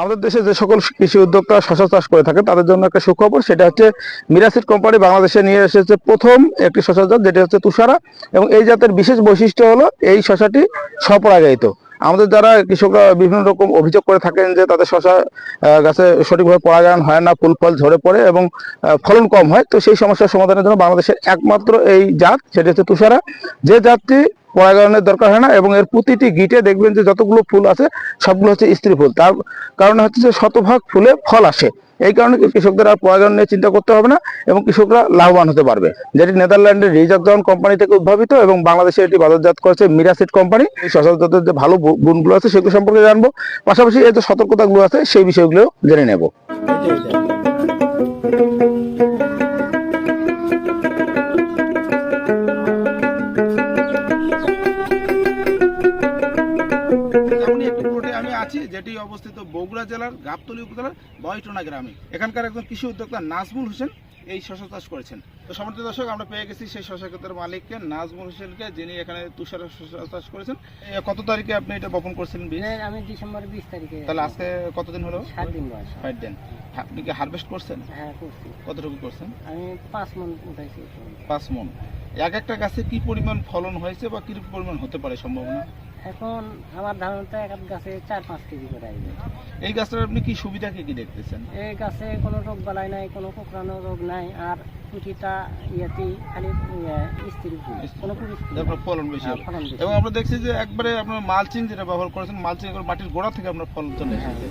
আমাদের দেশে যে সকল কৃষি উদ্যোক্তা শশা চাষ করে থাকে, তাদের জন্য একটা সুখবর, সেটা হচ্ছে মিরাসিড কোম্পানি বাংলাদেশে নিয়ে এসেছে প্রথম একটি শশা জাত, যেটি হচ্ছে তুষারা। এবং এই জাতের বিশেষ বৈশিষ্ট্য হলো এই শশাটি স্বপরাগায়িত। আমাদের যারা কৃষকরা বিভিন্ন রকম অভিযোগ করে থাকেন যে তাদের শশা গাছে সঠিকভাবে পরাগায়ন হয় না, ফুল ফল ঝরে পড়ে এবং ফলন কম হয়। তো সেই সমস্যার সমাধানের জন্য বাংলাদেশের একমাত্র এই জাত, সেটি হচ্ছে তুষারা। যে জাতটি পরাগায়নের দরকার হয় না এবং এর প্রতিটি গিটে দেখবেন যে যতগুলো ফুল আছে, সবগুলো হচ্ছে স্ত্রী ফুল। তার কারণে হচ্ছে যে শতভাগ ফুলে ফল আসে। এই কারণে কৃষকদের আর প্রয়োজন নিয়ে চিন্তা করতে হবে না এবং কৃষকরা লাভবান হতে পারবে। যেটি নেদারল্যান্ডের রিজার্ভ কোম্পানি থেকে উদ্ভাবিত এবং বাংলাদেশে এটি বাজারজাত করেছে মিরাসিড কোম্পানি। শশা জাতের যে ভালো গুণগুলো আছে সেগুলো সম্পর্কে জানব। পাশাপাশি এই যে সতর্কতাগুলো আছে, সেই বিষয়গুলো জেনে নেব। অবস্থিত বগুড়া জেলার গাবতলী উপজেলার বয়টনা গ্রামে। এখানকার একজন কৃষি উদ্যোক্তা নাজমুল হোসেন এই শশা চাষ করেছেন। তো সমর্থিত দর্শক আমরা পেয়ে গেছি সেই শশা ক্ষেতের মালিককে নাজমুল হোসেনকে যিনি এখানে তুষার শশা চাষ করেছেন। কত তারিখে আপনি এটা বপন করছিলেন বীজ? আমি ডিসেম্বর বিশ তারিখে। তাহলে আজকে কতদিন হলো? সাত দিন বয়স। ষাট দিন। আপনি কি হারভেস্ট করছেন? হ্যাঁ করছি। কতটুকু করছেন? আমি পাঁচ মন উঠাইছি পাঁচ মন। এক একটা গাছে কি পরিমাণ ফলন হয়েছে বা কি পরিমাণ হতে পারে সম্ভাবনা? এখন আমার ধারণাটা এক গাছে চার পাঁচ কেজি করে আসবে। এই গাছটার আপনি কি সুবিধা কি কি দেখতেছেন? এই গাছে কোনো রোগ বালাই নাই কোনো কোকড়ানো রোগ নাই আর প্রতিটা ইয়েতেই খালি ইয়ে, স্ত্রী কোনো আপনার ফলন বেশি। এবং আমরা দেখছি যে একবারে আপনার মালচিং যেটা ব্যবহার করেছেন মালচিং এখন মাটির গোড়া থেকে আপনার ফলন চলে এসেছে।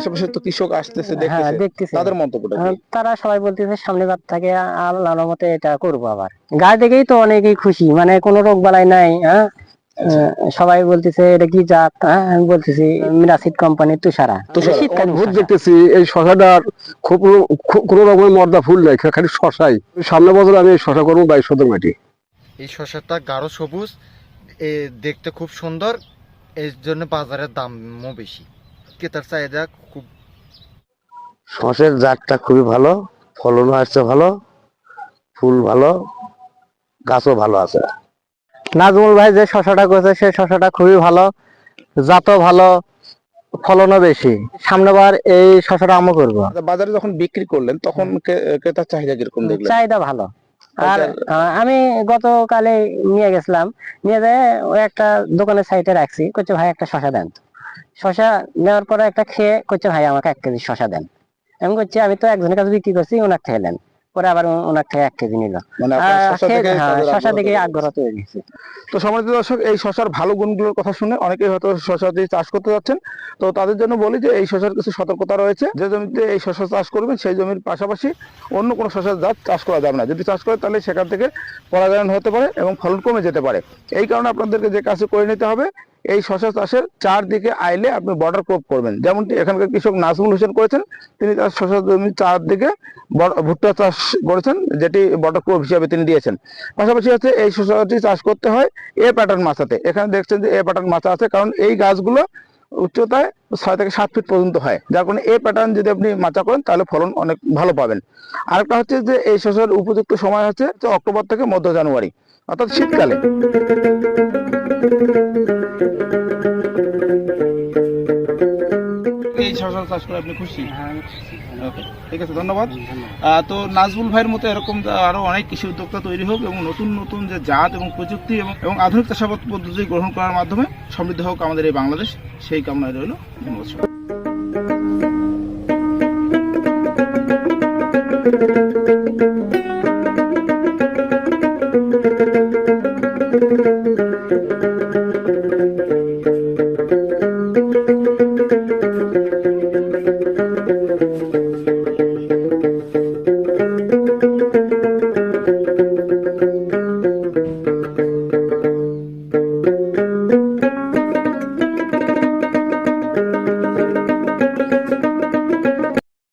আশেপাশে তো কৃষক আসতেছে হ্যাঁ দেখতেছে। তাদের মন্তব্যটা কি? তারা সবাই বলতেছে সামনে বার থেকে আল্লাহর মতে এটা করব আবার। গাছ দেখেই তো অনেকেই খুশি মানে কোনো রোগ বালাই নাই হ্যাঁ? আহ, সবাই বলতেছে এটা কি জাত? হ্যাঁ আমি বলতেছি মিরাসিড কোম্পানির তুষারা। অদ্ভুত শসা। দেখতেছি এই শশাটার খুব খুব কোনো রকমের মর্দা ফুল নাই খালি শশাই। সামনে বছর আমি এই শশা করব বাইশ শতক মাটি। এই শসাটা গাঢ় সবুজ দেখতে খুব সুন্দর এর জন্য বাজারের দামও বেশি। ক্রেতার চাহিদা খুব সসের জাতটা খুবই ভালো ফলনও আসছে ভালো ফুল ভালো গাছও ভালো আছে। নাজমুল ভাই যে শশাটা করেছে সেই শশাটা খুবই ভালো জাতও ভালো ফলনও বেশি। সামনেবার এই শশাটা আমও করব। আচ্ছা, বাজারে যখন বিক্রি করলেন তখন ক্রেতার চাহিদা কীরকম দেখলেন? চাহিদা ভালো। আর। আমি গতকালে নিয়ে গেছিলাম নিয়ে যেয়ে ওই একটা দোকানের সাইডে রাখছি করছে ভাই একটা শশা দেন। শশা নেওয়ার পরে একটা খেয়ে করছে ভাই আমাকে এক কেজি শশা দেন। আমি করছি আমি তো একজনের কাছে বিক্রি করছি ওনার থেকে দেন পরে আবার ওনার থেকে এক কেজি নিল। মানে শশা থেকে হ্যাঁ, আগ্রহ দেখে তৈরি। হয়েছে। তো সম্মানিত দর্শক এই শশার ভালো গুণগুলোর কথা শুনে অনেকেই হয়তো শশা দিয়ে চাষ করতে যাচ্ছেন। তো তাদের জন্য বলি যে এই শশার কিছু সতর্কতা রয়েছে। যে জমিতে এই শশা চাষ করবেন সেই জমির পাশাপাশি অন্য কোনো শশার জাত চাষ করা যাবে না। যদি চাষ করে তাহলে সেখান থেকে পরাগায়ন হতে পারে এবং ফলন কমে যেতে পারে। এই কারণে আপনাদেরকে যে কাজে করে নিতে হবে এই শশা চাষের চারদিকে আইলে আপনি বর্ডার ক্রপ করবেন। যেমনটি এখানকার কৃষক নাজমুল হোসেন করেছেন, তিনি তার শশা জমির চারদিকে ভুট্টা চাষ করেছেন, যেটি বর্ডার ক্রপ হিসাবে তিনি দিয়েছেন। পাশাপাশি হচ্ছে এই শশাটি চাষ করতে হয় এ প্যাটার্ন মাচাতে। এখানে দেখছেন যে এ প্যাটার্ন মাচা আছে, কারণ এই গাছগুলো উচ্চতায় ছয় থেকে সাত ফিট পর্যন্ত হয়। যার কারণে এই প্যাটার্ন যদি আপনি মাচা করেন, তাহলে ফলন অনেক ভালো পাবেন। আরেকটা হচ্ছে যে, এই শস্যের উপযুক্ত সময় হচ্ছে যে, অক্টোবর থেকে মধ্য জানুয়ারি, অর্থাৎ শীতকালে। এই কাজ চাষ করে আপনি খুশি হ্যাঁ, ওকে ঠিক আছে ধন্যবাদ। তো নাজবুল ভাইয়ের মতো এরকম আরও অনেক কৃষি উদ্যোক্তা তৈরি হোক এবং নতুন নতুন যে জাত এবং প্রযুক্তি এবং আধুনিক চাষাবাদ পদ্ধতি গ্রহণ করার মাধ্যমে সমৃদ্ধ হোক আমাদের এই বাংলাদেশ সেই কামনায় রইল ধন্যবাদ সবাইকে।